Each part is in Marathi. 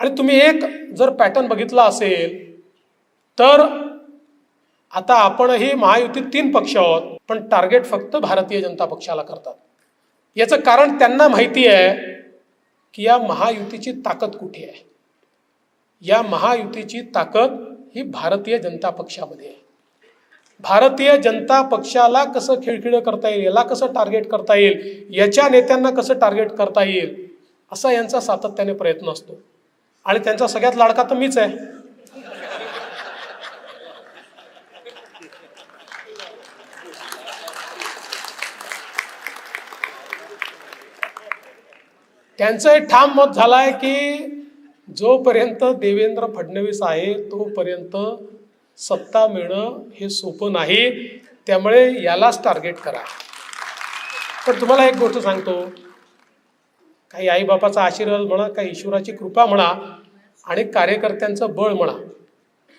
आणि तुम्ही एक जर पॅटर्न बघितला असेल तर आता आपणही महायुतीत तीन पक्ष आहोत पण टार्गेट फक्त भारतीय जनता पक्षाला करतात. याचं कारण त्यांना माहिती आहे की या महायुतीची ताकद कुठे आहे? या महायुतीची ताकद ही भारतीय जनता पक्षामध्ये आहे. भारतीय जनता पक्षाला कसं खिळखिळं करता येईल याला कसं टार्गेट करता येईल याच्या नेत्यांना कसं टार्गेट करता येईल असा यांचा सातत्याने प्रयत्न असतो. आणि त्यांचा सगळ्यात लाडका तर मीच आहे. त्यांचं हे ठाम मत झालं आहे की जोपर्यंत देवेंद्र फडणवीस आहे तोपर्यंत सत्ता मिळणं हे सोपं नाही. त्यामुळे यालाच टार्गेट करा. पण तुम्हाला एक गोष्ट सांगतो. काही आईबापाचा आशीर्वाद म्हणा काही ईश्वराची कृपा म्हणा आणि कार्यकर्त्यांचं बळ म्हणा.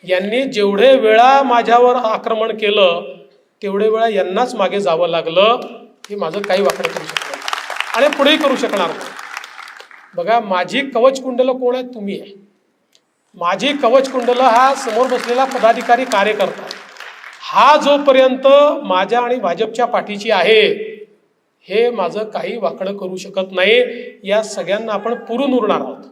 यांनी जेवढे वेळा माझ्यावर आक्रमण केलं तेवढे वेळा यांनाच मागे जावं लागलं हे माझं काही वाकडं करू शकत आणि पुढेही करू शकणार नाही. बघा माझी कवच कुंडलं कोण आहे तुम्ही आहे. माझी कवच कुंडलं हा समोर बसलेला पदाधिकारी कार्यकर्ता हा जोपर्यंत माझ्या आणि भाजपच्या पाठीची आहे हे माझं काही वाकडं करू शकत नाही. या सगळ्यांना आपण पुरून उरणार आहोत.